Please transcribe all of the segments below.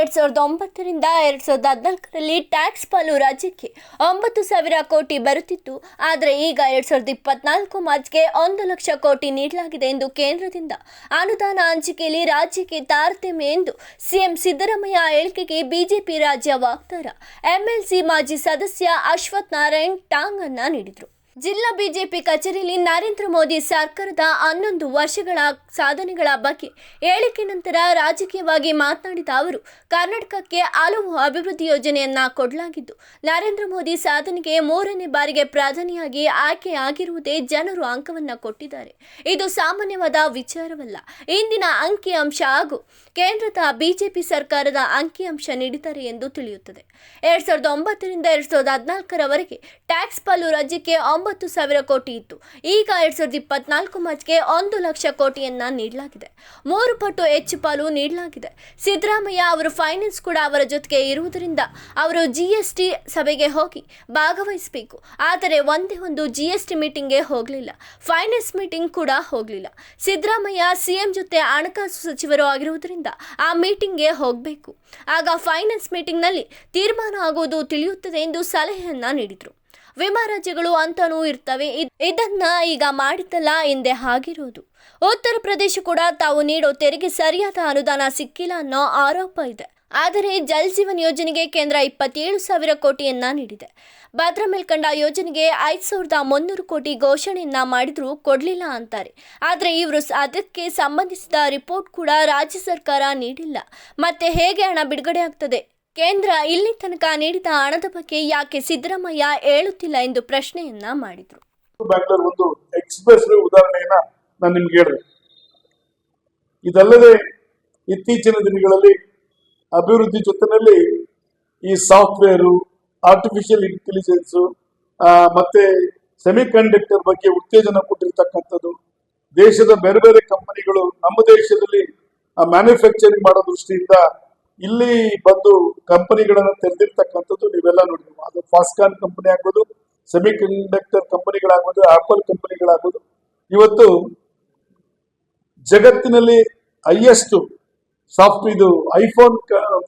ಎರಡ್ ಸಾವಿರದ ಒಂಬತ್ತರಿಂದ ಎರಡ್ ಸಾವಿರದ ಹದಿನಾಲ್ಕರಲ್ಲಿ ಟ್ಯಾಕ್ಸ್ ಪಾಲು ರಾಜ್ಯಕ್ಕೆ ಒಂಬತ್ತು ಸಾವಿರ ಕೋಟಿ ಬರುತ್ತಿತ್ತು. ಆದರೆ ಈಗ ಎರಡ್ ಸಾವಿರದ ಇಪ್ಪತ್ನಾಲ್ಕು ಮಾರ್ಚ್ಗೆ ಒಂದು ಲಕ್ಷ ಕೋಟಿ ನೀಡಲಾಗಿದೆ ಎಂದು ಕೇಂದ್ರದಿಂದ ಅನುದಾನ ಹಂಚಿಕೆಯಲ್ಲಿ ರಾಜ್ಯಕ್ಕೆ ತಾರತಮ್ಯ ಎಂದು ಸಿಎಂ ಸಿದ್ದರಾಮಯ್ಯ ಹೇಳಿಕೆಗೆ ಬಿಜೆಪಿ ರಾಜ್ಯ ವಕ್ತಾರ, ಎಂಎಲ್ಸಿ ಮಾಜಿ ಸದಸ್ಯ ಅಶ್ವಥ್ ನಾರಾಯಣ್ ಟಾಂಗ್ ಅನ್ನ ನೀಡಿದರು. ಜಿಲ್ಲಾ ಬಿಜೆಪಿ ಕಚೇರಿಯಲ್ಲಿ ನರೇಂದ್ರ ಮೋದಿ ಸರ್ಕಾರದ ಹನ್ನೊಂದು ವರ್ಷಗಳ ಸಾಧನೆಗಳ ಬಗ್ಗೆ ಹೇಳಿಕೆ ನಂತರ ರಾಜಕೀಯವಾಗಿ ಮಾತನಾಡಿದ ಅವರು, ಕರ್ನಾಟಕಕ್ಕೆ ಹಲವು ಅಭಿವೃದ್ಧಿ ಯೋಜನೆಯನ್ನ ಕೊಡಲಾಗಿದ್ದು, ನರೇಂದ್ರ ಮೋದಿ ಸಾಧನೆಗೆ ಮೂರನೇ ಬಾರಿಗೆ ಪ್ರಧಾನಿಯಾಗಿ ಆಯ್ಕೆಯಾಗಿರುವುದೇ ಜನರು ಅಂಕವನ್ನ ಕೊಟ್ಟಿದ್ದಾರೆ. ಇದು ಸಾಮಾನ್ಯವಾದ ವಿಚಾರವಲ್ಲ. ಇಂದಿನ ಅಂಕಿಅಂಶ ಹಾಗೂ ಕೇಂದ್ರದ ಬಿಜೆಪಿ ಸರ್ಕಾರದ ಅಂಕಿಅಂಶ ನೀಡಿದ್ದಾರೆ ಎಂದು ತಿಳಿಯುತ್ತದೆ. ಎರಡ್ ಸಾವಿರದ ಒಂಬತ್ತರಿಂದ ಎರಡ್ ಸಾವಿರದ ಹದಿನಾಲ್ಕರವರೆಗೆ ಟ್ಯಾಕ್ಸ್ ಪಾಲು ರಾಜ್ಯಕ್ಕೆ ಒಂಬತ್ತು ಸಾವಿರ ಕೋಟಿ ಇತ್ತು. ಈಗ ಎರಡು ಸಾವಿರದ ಇಪ್ಪತ್ನಾಲ್ಕು ಮಾರ್ಚ್ಗೆ ಒಂದು ಲಕ್ಷ ಕೋಟಿಯನ್ನು ನೀಡಲಾಗಿದೆ. ಮೂರು ಪಟ್ಟು ಹೆಚ್ಚು ಪಾಲು ನೀಡಲಾಗಿದೆ. ಸಿದ್ದರಾಮಯ್ಯ ಅವರು ಫೈನಾನ್ಸ್ ಕೂಡ ಅವರ ಜೊತೆಗೆ ಇರುವುದರಿಂದ ಅವರು ಜಿ ಎಸ್ ಟಿ ಸಭೆಗೆ ಹೋಗಿ ಭಾಗವಹಿಸಬೇಕು. ಆದರೆ ಒಂದೇ ಒಂದು ಜಿ ಎಸ್ ಟಿ ಮೀಟಿಂಗ್ಗೆ ಹೋಗಲಿಲ್ಲ. ಫೈನಾನ್ಸ್ ಮೀಟಿಂಗ್ ಕೂಡ ಹೋಗಲಿಲ್ಲ. ಸಿದ್ದರಾಮಯ್ಯ ಸಿಎಂ ಜೊತೆ ಹಣಕಾಸು ಸಚಿವರು ಆಗಿರುವುದರಿಂದ ಆ ಮೀಟಿಂಗ್ಗೆ ಹೋಗಬೇಕು. ಆಗ ಫೈನಾನ್ಸ್ ಮೀಟಿಂಗ್ನಲ್ಲಿ ತೀರ್ಮಾನ ಆಗುವುದು ತಿಳಿಯುತ್ತದೆ ಎಂದು ಸಲಹೆಯನ್ನ ನೀಡಿದರು. ವಿಮಾ ರಾಜ್ಯಗಳು ಅಂತಾನೂ ಇರ್ತವೆ. ಇದ್- ಇದನ್ನ ಈಗ ಮಾಡಿದ್ದಲ್ಲ ಎಂದೇ ಆಗಿರೋದು ಉತ್ತರ ಪ್ರದೇಶ ಕೂಡ ತಾವು ನೀಡೋ ತೆರಿಗೆ ಸರಿಯಾದ ಅನುದಾನ ಸಿಕ್ಕಿಲ್ಲ ಅನ್ನೋ ಆರೋಪ ಇದೆ. ಆದರೆ ಜಲ್ ಜೀವನ್ ಯೋಜನೆಗೆ ಕೇಂದ್ರ ಇಪ್ಪತ್ತೇಳು ಸಾವಿರ ಕೋಟಿಯನ್ನ ನೀಡಿದೆ. ಭದ್ರಾ ಮೇಲ್ಕಂಡ ಯೋಜನೆಗೆ ಐದು ಸಾವಿರದ ಮುನ್ನೂರು ಕೋಟಿ ಘೋಷಣೆಯನ್ನ ಮಾಡಿದ್ರೂ ಕೊಡಲಿಲ್ಲ ಅಂತಾರೆ. ಆದರೆ ಇವರು ಅದಕ್ಕೆ ಸಂಬಂಧಿಸಿದ ರಿಪೋರ್ಟ್ ಕೂಡ ರಾಜ್ಯ ಸರ್ಕಾರ ನೀಡಿಲ್ಲ. ಮತ್ತೆ ಹೇಗೆ ಹಣ ಬಿಡುಗಡೆ ಆಗ್ತದೆ? ಕೇಂದ್ರ ಇಲ್ಲಿ ತನಕ ನೀಡಿದ ಹಣದ ಬಗ್ಗೆ ಯಾಕೆ ಸಿದ್ದರಾಮಯ್ಯ ಹೇಳುತ್ತಿಲ್ಲ ಎಂದು ಪ್ರಶ್ನೆಯನ್ನ ಮಾಡಿದ್ರು. ಬ್ಯಾಂಗ್ಳೂರ್ ಒಂದು ಎಕ್ಸ್ಪ್ರೆಸ್ ಉದಾಹರಣೆಯನ್ನ ನಾನು ನಿಮ್ಗೆ ಹೇಳಿದೆ. ಇದಲ್ಲದೆ ಇತ್ತೀಚಿನ ದಿನಗಳಲ್ಲಿ ಅಭಿವೃದ್ಧಿ ಜೊತೆನಲ್ಲಿ ಈ ಸಾಫ್ಟ್ವೇರು ಆರ್ಟಿಫಿಷಿಯಲ್ ಇಂಟೆಲಿಜೆನ್ಸ್ ಮತ್ತೆ ಸೆಮಿಕಂಡಕ್ಟರ್ ಬಗ್ಗೆ ಉತ್ತೇಜನ ಕೊಟ್ಟಿರ್ತಕ್ಕಂಥದ್ದು, ದೇಶದ ಬೇರೆ ಬೇರೆ ಕಂಪನಿಗಳು ನಮ್ಮ ದೇಶದಲ್ಲಿ ಮ್ಯಾನುಫ್ಯಾಕ್ಚರಿಂಗ್ ಮಾಡೋ ದೃಷ್ಟಿಯಿಂದ ಇಲ್ಲಿ ಬಂದು ಕಂಪನಿಗಳನ್ನು ತೆರೆದಿರ್ತಕ್ಕಂಥದ್ದು ನೀವೆಲ್ಲ ನೋಡಿದ್ವಿ ಅದು ಫಾಸ್ಕಾನ್ ಕಂಪನಿ ಆಗ್ಬೋದು ಸೆಮಿ ಕಂಡಕ್ಟರ್ ಕಂಪನಿಗಳಾಗ್ಬೋದು, ಆಪಲ್ ಕಂಪನಿಗಳಾಗ್ಬೋದು. ಇವತ್ತು ಜಗತ್ತಿನಲ್ಲಿ ಹೈಯೆಸ್ಟ್ ಸಾಫ್ಟ್ ಇದು ಐಫೋನ್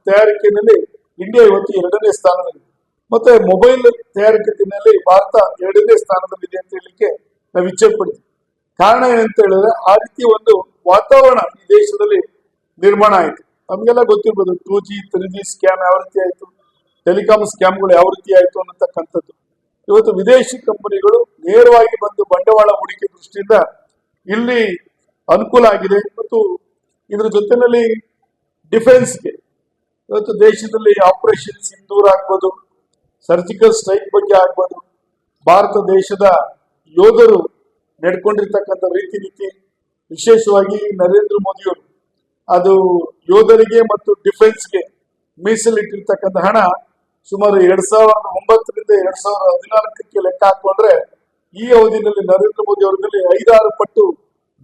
ತಯಾರಿಕೆಯಲ್ಲಿ ಇಂಡಿಯಾ ಇವತ್ತು ಎರಡನೇ ಸ್ಥಾನದಲ್ಲಿದೆ. ಮತ್ತೆ ಮೊಬೈಲ್ ತಯಾರಿಕೆಯಲ್ಲಿ ಭಾರತ ಎರಡನೇ ಸ್ಥಾನದಲ್ಲಿದೆ ಅಂತ ಹೇಳಲಿಕ್ಕೆ ನಾವು ಇಚ್ಛೆ ಪಡ್ತೀವಿ ಕಾರಣ ಏನಂತ ಹೇಳಿದ್ರೆ ಆ ರೀತಿ ಒಂದು ವಾತಾವರಣ ಈ ದೇಶದಲ್ಲಿ ನಿರ್ಮಾಣ ಆಯಿತು. ನಮಗೆಲ್ಲ ಗೊತ್ತಿರ್ಬೋದು two G three G scam ಯಾವ ರೀತಿ ಆಯಿತು ಟೆಲಿಕಾಮ್ ಸ್ಕ್ಯಾಮ್ಗಳು ಯಾವ ರೀತಿ ಆಯಿತು ಅನ್ನತಕ್ಕಂಥದ್ದು. ಇವತ್ತು ವಿದೇಶಿ ಕಂಪನಿಗಳು ನೇರವಾಗಿ ಬಂದು ಬಂಡವಾಳ ಹೂಡಿಕೆ ದೃಷ್ಟಿಯಿಂದ ಇಲ್ಲಿ ಅನುಕೂಲ ಆಗಿದೆ. ಮತ್ತು ಇದರ ಜೊತೆಯಲ್ಲಿ ಡಿಫೆನ್ಸ್ಗೆ ಇವತ್ತು ದೇಶದಲ್ಲಿ ಆಪರೇಷನ್ ಸಿಂಧೂರ್ ಆಗ್ಬೋದು ಸರ್ಜಿಕಲ್ ಸ್ಟ್ರೈಕ್ ಬಗ್ಗೆ ಆಗ್ಬೋದು, ಭಾರತ ದೇಶದ ಯೋಧರು ನಡ್ಕೊಂಡಿರ್ತಕ್ಕಂಥ ರೀತಿ ನೀತಿ ವಿಶೇಷವಾಗಿ ನರೇಂದ್ರ ಮೋದಿಯವರು ಅದು ಯೋಧರಿಗೆ ಮತ್ತು ಡಿಫೆನ್ಸ್ಗೆ ಮೀಸಲಿಟ್ಟಿರ್ತಕ್ಕಂಥ ಹಣ ಸುಮಾರು ಎರಡ್ ಸಾವಿರದ ಒಂಬತ್ತರಿಂದ ಎರಡ್ ಸಾವಿರದ ಹದಿನಾಲ್ಕಕ್ಕೆ ಲೆಕ್ಕ ಹಾಕೊಂಡ್ರೆ ಈ ಅವಧಿನಲ್ಲಿ ನರೇಂದ್ರ ಮೋದಿ ಅವರಲ್ಲಿ ಐದಾರು ಪಟ್ಟು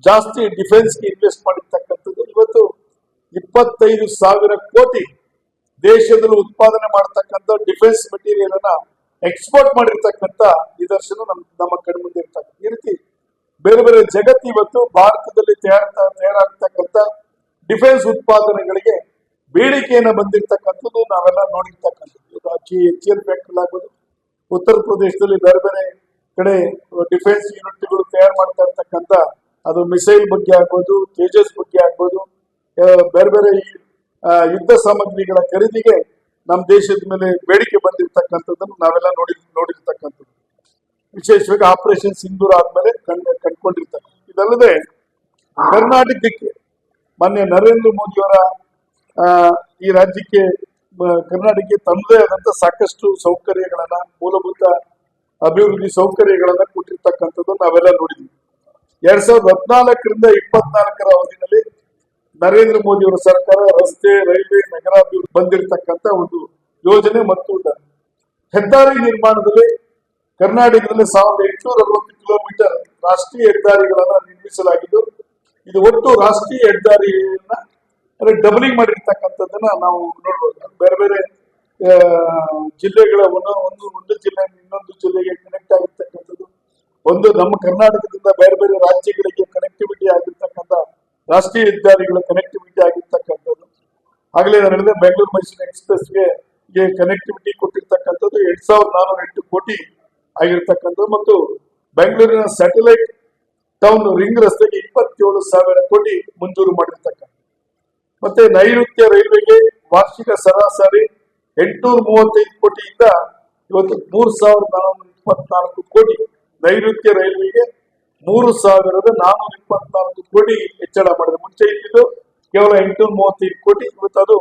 ಜಾಸ್ತಿ ಡಿಫೆನ್ಸ್ಗೆ ಇನ್ವೆಸ್ಟ್ ಮಾಡಿರ್ತಕ್ಕಂಥದ್ದು. ಇವತ್ತು ಇಪ್ಪತ್ತೈದು ಸಾವಿರ ಕೋಟಿ ದೇಶದಲ್ಲಿ ಉತ್ಪಾದನೆ ಮಾಡತಕ್ಕಂಥ ಡಿಫೆನ್ಸ್ ಮೆಟೀರಿಯಲ್ ಅನ್ನ ಎಕ್ಸ್ಪೋರ್ಟ್ ಮಾಡಿರ್ತಕ್ಕಂಥ ನಿದರ್ಶನ ನಮ್, ನಮ್ಮ ಕಣ್ಮುಂದೆ ಇರ್ತಕ್ಕಂಥ ಈ ರೀತಿ ಬೇರೆ ಬೇರೆ ಜಗತ್ತು ಇವತ್ತು ಭಾರತದಲ್ಲಿ ತಯಾರ ತಯಾರಾಗ್ತಕ್ಕಂಥ ಡಿಫೆನ್ಸ್ ಉತ್ಪಾದನೆಗಳಿಗೆ ಬೇಡಿಕೆಯನ್ನು ಬಂದಿರತಕ್ಕಂಥದ್ದು ನಾವೆಲ್ಲ ನೋಡಿರ್ತಕ್ಕಂಥದ್ದು. ಅಕ್ಕಿ ಎಚ್ ಎಲ್ ಆಗ್ಬೋದು. ಉತ್ತರ ಪ್ರದೇಶದಲ್ಲಿ ಬೇರೆ ಬೇರೆ ಕಡೆ ಡಿಫೆನ್ಸ್ ಯೂನಿಟ್ಗಳು ತಯಾರು ಮಾಡ್ತಾ ಇರ್ತಕ್ಕಂಥ ಅದು ಮಿಸೈಲ್ ಬಗ್ಗೆ ಆಗ್ಬೋದು, ತೇಜಸ್ ಬಗ್ಗೆ ಆಗ್ಬೋದು ಬೇರೆ ಬೇರೆ ಯುದ್ಧ ಸಾಮಗ್ರಿಗಳ ಖರೀದಿಗೆ ನಮ್ಮ ದೇಶದ ಮೇಲೆ ಬೇಡಿಕೆ ಬಂದಿರತಕ್ಕಂಥದ್ದನ್ನು ನಾವೆಲ್ಲ ನೋಡಿ, ನೋಡಿರ್ತಕ್ಕಂಥದ್ದು. ವಿಶೇಷವಾಗಿ ಆಪರೇಷನ್ ಸಿಂಧೂರ್ ಆದ್ಮೇಲೆ ಕಂಡ್ ಕಂಡ್ಕೊಂಡಿರ್ತಕ್ಕಂಥ ಇದಲ್ಲದೆ ಕರ್ನಾಟಕಕ್ಕೆ ಮೊನ್ನೆ ನರೇಂದ್ರ ಮೋದಿಯವರ ಈ ರಾಜ್ಯಕ್ಕೆ ಕರ್ನಾಟಕಕ್ಕೆ ತಮ್ಮದೇ ಆದಂತ ಸಾಕಷ್ಟು ಸೌಕರ್ಯಗಳನ್ನ, ಮೂಲಭೂತ ಅಭಿವೃದ್ಧಿ ಸೌಕರ್ಯಗಳನ್ನ ಕೊಟ್ಟಿರ್ತಕ್ಕಂಥದ್ದು ನಾವೆಲ್ಲ ನೋಡಿದ್ವಿ. ಎರಡ್ ಸಾವಿರದ ಹದಿನಾಲ್ಕರಿಂದ ಇಪ್ಪತ್ನಾಲ್ಕರ ಅವಧಿನಲ್ಲಿ ನರೇಂದ್ರ ಮೋದಿಯವರ ಸರ್ಕಾರ ರಸ್ತೆ, ರೈಲ್ವೆ, ನಗರಾಭಿವೃದ್ಧಿ ಬಂದಿರತಕ್ಕಂತ ಒಂದು ಯೋಜನೆ ಮತ್ತು ಹೆದ್ದಾರಿ ನಿರ್ಮಾಣದಲ್ಲಿ ಕರ್ನಾಟಕದಲ್ಲಿ ಸಾವಿರದ ಎಂಟುನೂರ ಅರವತ್ತು ಕಿಲೋಮೀಟರ್ ರಾಷ್ಟ್ರೀಯ ಹೆದ್ದಾರಿಗಳನ್ನ ನಿರ್ಮಿಸಲಾಗಿದ್ದು ಇದು ಒಟ್ಟು ರಾಷ್ಟ್ರೀಯ ಹೆದ್ದಾರಿಯನ್ನ, ಅಂದ್ರೆ ಡಬಲಿಂಗ್ ಮಾಡಿರ್ತಕ್ಕಂಥದ್ದನ್ನ ನಾವು ನೋಡ್ಬೋದು. ಬೇರೆ ಬೇರೆ ಜಿಲ್ಲೆಗಳ ಒಂದು ಒಂದು ಒಂದು ಜಿಲ್ಲೆ, ಇನ್ನೊಂದು ಜಿಲ್ಲೆಗೆ ಕನೆಕ್ಟ್ ಆಗಿರ್ತಕ್ಕಂಥದ್ದು. ಒಂದು ನಮ್ಮ ಕರ್ನಾಟಕದಿಂದ ಬೇರೆ ಬೇರೆ ರಾಜ್ಯಗಳಿಗೆ ಕನೆಕ್ಟಿವಿಟಿ ಆಗಿರ್ತಕ್ಕಂಥ, ರಾಷ್ಟ್ರೀಯ ಹೆದ್ದಾರಿಗಳ ಕನೆಕ್ಟಿವಿಟಿ ಆಗಿರ್ತಕ್ಕಂಥದ್ದು. ಆಗಲೇ ನಾನು ಹೇಳಿದೆ ಬೆಂಗಳೂರು ಮೈಸೂರು ಎಕ್ಸ್ಪ್ರೆಸ್ಗೆ ಕನೆಕ್ಟಿವಿಟಿ ಕೊಟ್ಟಿರ್ತಕ್ಕಂಥದ್ದು ಎರಡ್ ಸಾವಿರದ ನಾನೂರ ಎಂಟು ಕೋಟಿ ಆಗಿರ್ತಕ್ಕಂಥದ್ದು. ಮತ್ತು ಬೆಂಗಳೂರಿನ ಸ್ಯಾಟಲೈಟ್ ಟೌನ್ ರಿಂಗ್ ರಸ್ತೆಗೆ ಇಪ್ಪತ್ತೇಳು ಸಾವಿರ ಕೋಟಿ ಮಂಜೂರು ಮಾಡಿರ್ತಕ್ಕಂಥ ಮತ್ತೆ ನೈಋತ್ಯ ರೈಲ್ವೆಗೆ ವಾರ್ಷಿಕ ಸರಾಸರಿ ಎಂಟುನೂರ ಮೂವತ್ತೈದು ಕೋಟಿಯಿಂದ ಇವತ್ತು ಮೂರು ಸಾವಿರದ ನಾನ್ನೂರ ಇಪ್ಪತ್ನಾಲ್ಕು ಕೋಟಿ. ನೈಋತ್ಯ ರೈಲ್ವೆಗೆ ಮೂರು ಸಾವಿರದ ನಾನ್ನೂರ ಇಪ್ಪತ್ನಾಲ್ಕು ಕೋಟಿ ಹೆಚ್ಚಳ ಮಾಡಿದೆ ಮುಂಚೆ ಇದ್ದಿದ್ದು ಕೇವಲ ಎಂಟುನೂರ ಮೂವತ್ತೈದು ಕೋಟಿ. ಇವತ್ತು ಅದು